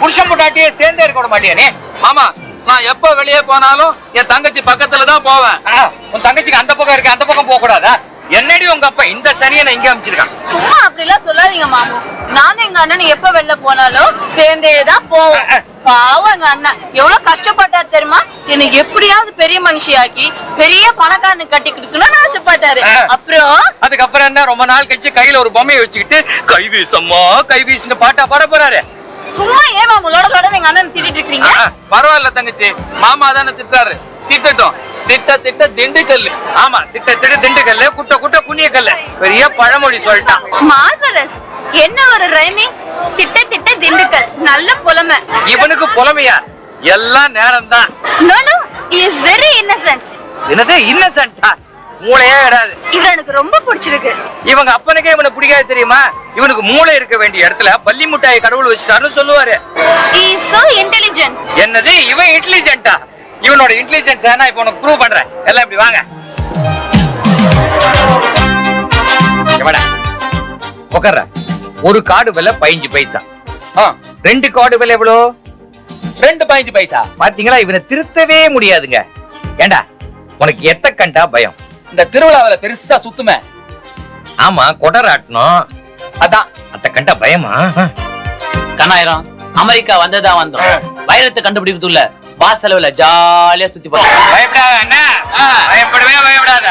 பொண்டாட்டியே சேர்ந்தே இருக்க விட மாட்டியா நீ? மாமா நான் எப்ப வெளியே போனாலும் என் தங்கச்சி பக்கத்துல தான் போவேன். உன் தங்கச்சிக்கு அந்த பக்கம் இருக்கு அந்த பக்கம் போக கூடாதா? என்னடி உங்க அப்பா இந்த சனியனை இங்க அமைச்சிருக்கான் சும்மா அப்படிலாம் சொல்லாதீங்க மாமு. நானும் எங்க அண்ணன் எப்ப வெளில போனாலும் சேர்ந்தே தான் போவோம். பாவம் எங்க அண்ணன். எவ்வளவு கஷ்டப்பட்டாரு தெரியுமா? என்னை எப்படியாவது பெரிய மனுஷியாக்கி பெரிய பணக்காரனு கட்டி கொடுக்கணும்னு ஆசைப்பட்டாரு. அப்புறம்? அதுக்கப்புறம் என்ன ரொம்ப நாள் கழிச்சு கையில ஒரு பொம்மையை வச்சுக்கிட்டு கை வீசம்மா கை வீசுன்னு பாட்டா பாட போறாரு. சும்மா ஏன் மாமு லோட எங்க அண்ணன் திட்டிட்டு இருக்கீங்க பரவாயில்ல தங்கச்சி. மாமா தானே திட்டாரு. திட்டட்டும். திட்ட திட்ட திண்டுக்கல் ஆமா திட்ட திட்ட திண்டுக்கல்ல குட்ட குட்ட குனியக்கல்ல. பெரிய பழமொழி சொல்லிட்டான். மார்வலஸ் என்ன ஒரு ரைமிங் திட்ட திட்ட திண்டுக்கல். நல்ல புலமை. இவனுக்கு புலமையா? எல்லாம் நேரம் தான் no no is very innocent என்னது இன்னசென்டா மூளையே கிடையாது இவர் எனக்கு ரொம்ப பிடிச்சிருக்கு. இவங்க அப்பனுக்கே இவனை பிடிக்காது தெரியுமா? இவனுக்கு மூளை இருக்க வேண்டிய இடத்துல பள்ளி முட்டாயை கடவுள் வச்சுட்டாருன்னு சொல்லுவாரு. இன்டெலிஜென்ட் என்னது? இவன் இன்டெலிஜென்ட்டா இவனோட இன்டெலிஜென்ஸ் நான் இப்ப உனக்கு ப்ரூவ் பண்றேன். எல்லாம் இப்படி வாங்க. உட்கார்ற ஒரு கார்டு விலை பதினஞ்சு பைசா. ரெண்டு கார்டு விலை எவ்வளோ? ரெண்டு பதினஞ்சு பைசா. பாத்தீங்களா? இவனை திருத்தவே முடியாதுங்க. ஏண்டா? உனக்கு எத்த கண்டா பயம்? இந்த திருவிழாவில பெருசா சுத்துமே. ஆமா கொடராட்டணும் அதான். அத்த கண்டா பயமா? கண்ணாயிரம் அமெரிக்கா வந்ததா வந்தோம். வைரத்தை கண்டுபிடிக்கிறதுல வாசலவுல ஜாலியா சுத்தி பார்த்தோம் பயப்படாத பயப்படவே பயப்படாத.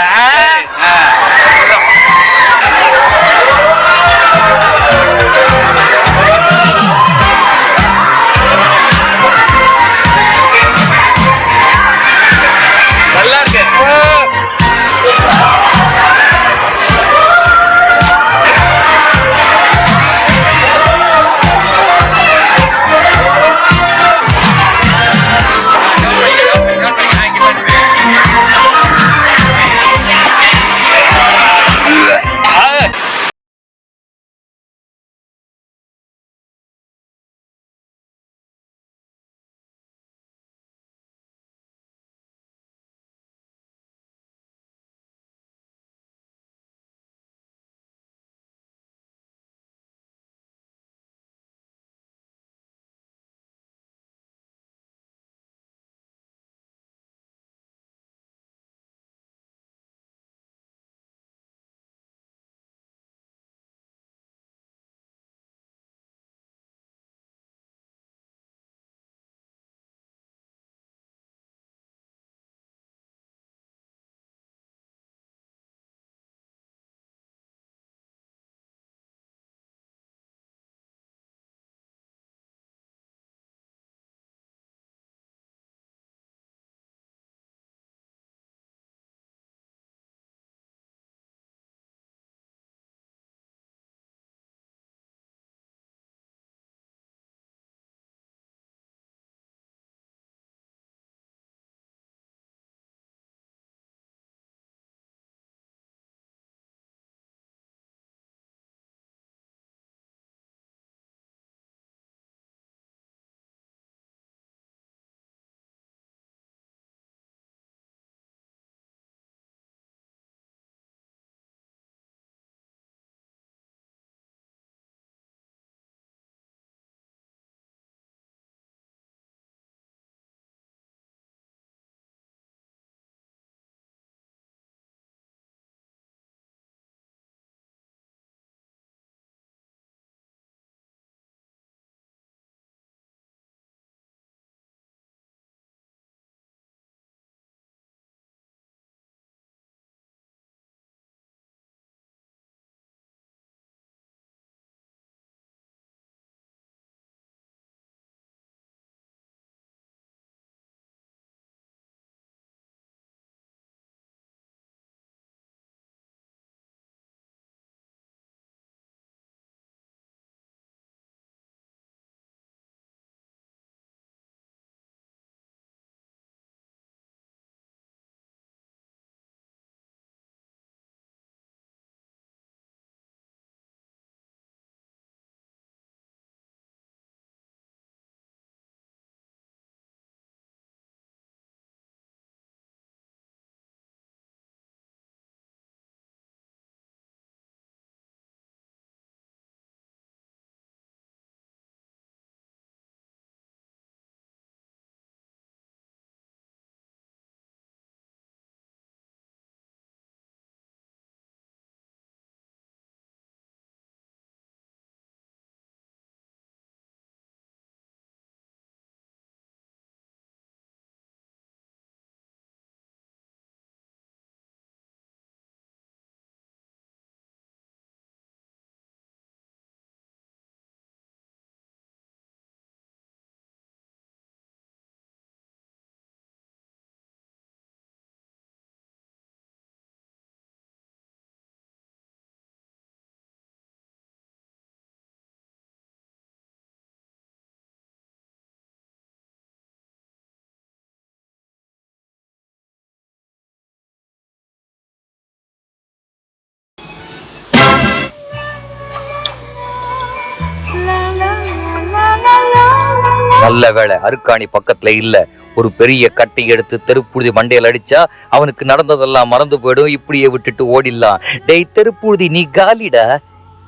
நல்ல வேளை அருக்காணி பக்கத்துல இல்ல. ஒரு பெரிய கட்டை எடுத்து தெருப்புழுதி மண்டையில அடிச்சா அவனுக்கு நடந்ததெல்லாம் மறந்து போயிடும். இப்படியே விட்டுட்டு ஓடிடலாம். டேய் தெருப்புழுதி நீ காலிடா?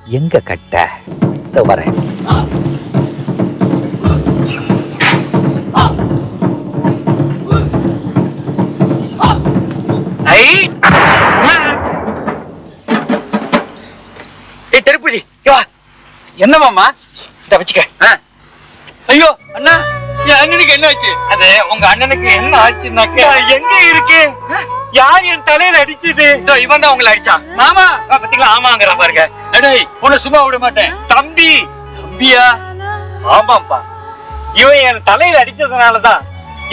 எங்க கட்ட! ஏய் தெருப்புழுதி இங்க வா. என்ன மாமா? இத வச்சுக்க. ஆ. ஐயோ அண்ணா என் அண்ணனுக்கு என்ன ஆச்சு? அது உங்க அண்ணனுக்கு என்ன ஆச்சுன்னாக்க எங்க இருக்கு யார் என் தலையில அடிச்சது? இதோ இவன் தான் உங்களை அடிச்சான் மாமா! பாத்தீங்களா? ஆமாங்கிற பாருங்க. அடேய் உன்னை சும்மா விட மாட்டேன். தம்பி! தம்பியா? ஆமாப்பா இவன் என் தலையில அடிச்சதுனாலதான்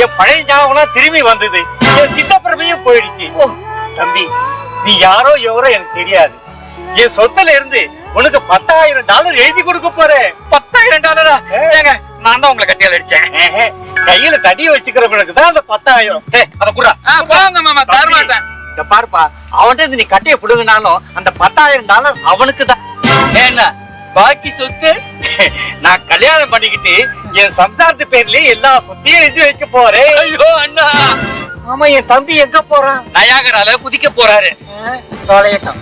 என் பழைய ஞாபகம் திரும்பி வந்தது. என் சித்தப்பிரமையும் போயிடுச்சு. தம்பி நீ யாரோ எவரோ எனக்கு தெரியாது. என் சொத்துல இருந்து உனக்கு பத்தாயிரம் டாலர் எழுதி கொடுக்க போறேன். பத்தாயிரம் டாலரா? ஏங்க நான் தான் உங்களை கட்டியால் அடிச்சேன். கையில தடி வச்சுக்கிறவனுக்கு தான் அந்த பத்தாயிரம். அத குடுறா. ஆ, போங்க மாமா தர தம்பி, மாட்டேன். இந்த பாருப்பா. அவன்கிட்ட நீ கட்டைய புடுங்கினாலும் அந்த பத்தாயிரம் டாலர் அவனுக்கு தான். என்ன? பாக்கி சொத்து? நான் கல்யாணம் பண்ணிக்கிட்டு என் சம்சாரத்து பேர்லயே எல்லா சொத்தையும் எழுதி வைக்க போறேன். ஐயோ அண்ணா. ஆமா என் தம்பி எங்க போறான்? நயாகரால குதிக்க போறாரு. தொலையட்டும்.